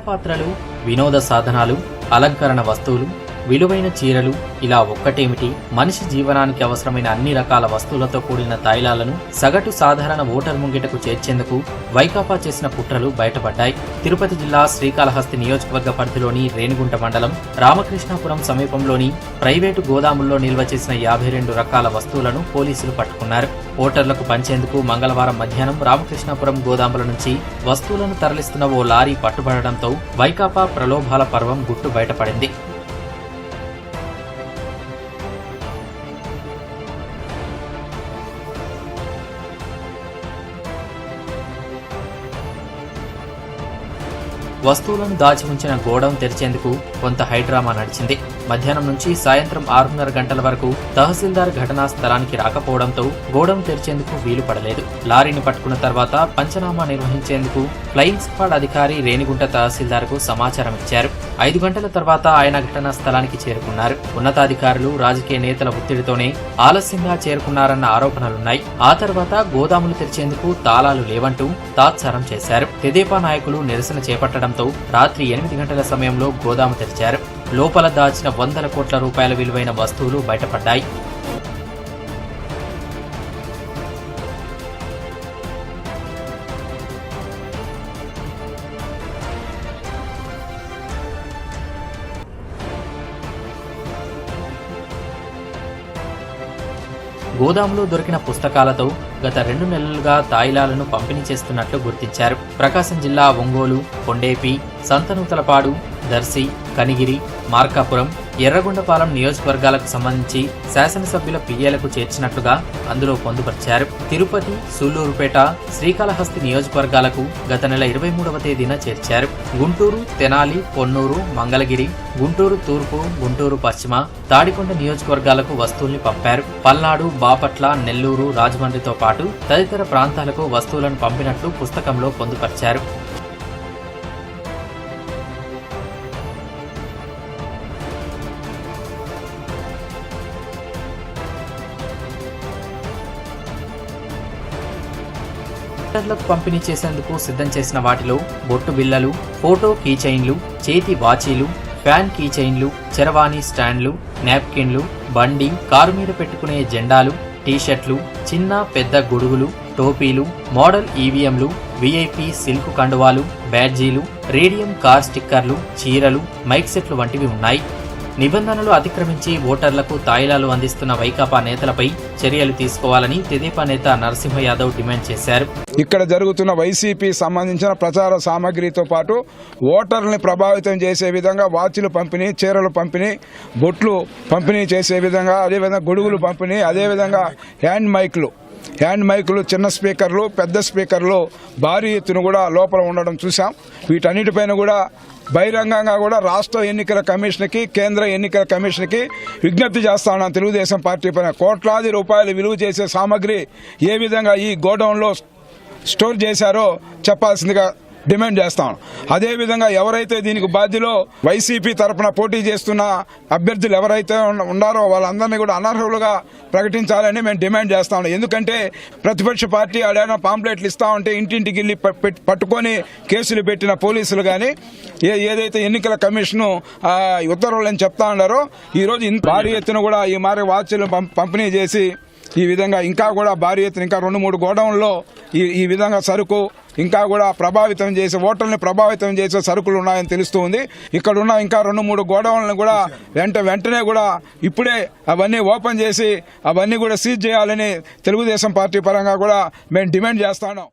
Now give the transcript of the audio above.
పాత్రలు వినోద సాధనాలు అలంకరణ వస్తువులు విలువైన చీరలు ఇలా ఒక్కటేమిటి? మనిషి జీవనానికి అవసరమైన అన్ని రకాల వస్తువులతో కూడిన తైలాలను సగటు సాధారణ ఓటర్ ముంగిటకు చేర్చేందుకు వైకాపా చేసిన కుట్రలు బయటపడ్డాయి. తిరుపతి జిల్లా శ్రీకాళహస్తి నియోజకవర్గ పరిధిలోని రేణిగుంట మండలం రామకృష్ణాపురం సమీపంలోని ప్రైవేటు గోదాముల్లో నిల్వ చేసిన యాభై రెండు రకాల వస్తువులను పోలీసులు పట్టుకున్నారు. ఓటర్లకు పంచేందుకు మంగళవారం మధ్యాహ్నం రామకృష్ణాపురం గోదాముల నుంచి వస్తువులను తరలిస్తున్న ఓ లారీ పట్టుబడడంతో వైకాపా ప్రలోభాల పర్వం గుట్టు బయటపడింది. వస్తువులను దాచి ఉంచిన గోడౌన్ తెరిచేందుకు కొంత హైడ్రామా నడిచింది. మధ్యాహ్నం నుంచి సాయంత్రం ఆరున్నర గంటల వరకు తహసీల్దార్ ఘటనా స్థలానికి రాకపోవడంతో గోడౌన్ తెరిచేందుకు వీలు పడలేదు. లారీని పట్టుకున్న తర్వాత పంచనామా నిర్వహించేందుకు ఫ్లయింగ్ స్క్వాడ్ అధికారి రేణిగుంట తహసీల్దార్కు సమాచారం ఇచ్చారు. ఐదు గంటల తర్వాత ఆయన ఘటనా స్థలానికి చేరుకున్నారు. ఉన్నతాధికారులు రాజకీయ నేతల ఒత్తిడితోనే ఆలస్యంగా చేరుకున్నారన్న ఆరోపణలున్నాయి. ఆ తర్వాత గోదాములు తెరిచేందుకు తాళాలు లేవంటూ తాత్సారం చేశారు. తెదేపా నాయకులు నిరసన చేపట్టడం చేపట్టడంతో రాత్రి ఎనిమిది గంటల సమయంలో గోదాము తెరిచారు. లోపల దాచిన వందల కోట్ల రూపాయల విలువైన వస్తువులు బయటపడ్డాయి. గోదాంలో దొరికిన పుస్తకాలతో గత రెండు నెలలుగా తాయిలాలను పంపిణీ చేస్తున్నట్లు గుర్తించారు. ప్రకాశం జిల్లా ఒంగోలు కొండేపి సంతనూతలపాడు దర్శి కనిగిరి మార్కాపురం ఎర్రగొండపాలెం నియోజకవర్గాలకు సంబంధించి శాసనసభ్యుల పిఏలకు చేర్చినట్లుగా అందులో పొందుపరిచారు. తిరుపతి సూళ్ళూరుపేట శ్రీకాళహస్తి నియోజకవర్గాలకు గత నెల ఇరవై మూడవ తేదీన చేర్చారు. గుంటూరు తెనాలి పొన్నూరు మంగళగిరి గుంటూరు తూర్పు గుంటూరు పశ్చిమ తాడికొండ నియోజకవర్గాలకు వస్తువుల్ని పంపారు. పల్నాడు బాపట్ల నెల్లూరు రాజమండ్రితో పాటు తదితర ప్రాంతాలకు వస్తువులను పంపినట్లు పుస్తకంలో పొందుపరిచారు. కలెక్టర్లకు పంపిణీ చేసేందుకు సిద్ధం చేసిన వాటిలో బొట్టు బిల్లలు ఫోటో కీచైన్లు చేతి వాచీలు ఫ్యాన్ కీచైన్లు చరవాణి స్టాండ్లు నాప్కిన్లు బండి కారు మీద పెట్టుకునే జెండాలు టీషర్ట్లు చిన్న పెద్ద గొడుగులు టోపీలు మోడల్ ఈవీఎంలు విఐపి సిల్క్ కండువాలు బ్యాడ్జీలు రేడియం కార్ స్టిక్కర్లు చీరలు మైక్ సెట్లు వంటివి ఉన్నాయి. నిబంధనలు అతిక్రమించి ఓటర్లకు తాయిలాలు అందిస్తున్న వైకాపా నేతలపై చర్యలు తీసుకోవాలని తెదేపా నేత నరసింహ యాదవ్ డిమాండ్ చేశారు. ఇక్కడ జరుగుతున్న వైసీపీ సంబంధించిన ప్రచార సామాగ్రితో పాటు ఓటర్లని ప్రభావితం చేసే విధంగా వాచ్లు పంపిణీ చీరలు పంపిణీ బొట్లు పంపిణీ చేసే విధంగా అదేవిధంగా గొడుగులు పంపిణీ అదేవిధంగా హ్యాండ్ మైక్లు హ్యాండ్ మైకులు చిన్న స్పీకర్లు పెద్ద స్పీకర్లు భారీ ఎత్తున కూడా లోపల ఉండడం చూసాం వీటన్నిటిపైన కూడా బహిరంగంగా కూడా రాష్ట్ర ఎన్నికల కమిషన్కి కేంద్ర ఎన్నికల కమిషన్కి విజ్ఞప్తి చేస్తా తెలుగుదేశం పార్టీ పైన కోట్లాది రూపాయలు విలువ చేసే సామాగ్రి ఏ విధంగా ఈ గోడౌన్లో స్టోర్ చేశారో చెప్పాల్సిందిగా డిమాండ్ చేస్తాం. అదేవిధంగా ఎవరైతే దీనికి బాధ్యులో వైసీపీ తరఫున పోటీ చేస్తున్న అభ్యర్థులు ఎవరైతే ఉన్నారో వాళ్ళందరినీ కూడా అనర్హులుగా ప్రకటించాలని మేము డిమాండ్ చేస్తాం ఎందుకంటే ప్రతిపక్ష పార్టీ ఆడైనా పాంప్లెట్లు ఇస్తా ఉంటే ఇంటింటికి వెళ్ళి పట్టుకొని కేసులు పెట్టిన పోలీసులు కానీ ఏ ఏదైతే ఎన్నికల కమిషన్ అని చెప్తా ఉన్నారో ఈరోజు ఇంత భారీ ఎత్తున కూడా ఈ మారి వాచ్లు పంపిణీ చేసి ఈ విధంగా ఇంకా కూడా భారీ ఎత్తున ఇంకా రెండు మూడు గోడౌన్లో ఈ ఈ విధంగా సరుకు ఇంకా కూడా ప్రభావితం చేసే ఓటర్ని ప్రభావితం చేసే సరుకులు ఉన్నాయని తెలుస్తుంది ఇక్కడ ఉన్న ఇంకా రెండు మూడు గోడౌన్లను కూడా వెంట వెంటనే కూడా ఇప్పుడే అవన్నీ ఓపెన్ చేసి అవన్నీ కూడా సీజ్ చేయాలని తెలుగుదేశం పార్టీ పరంగా కూడా మేము డిమాండ్ చేస్తాను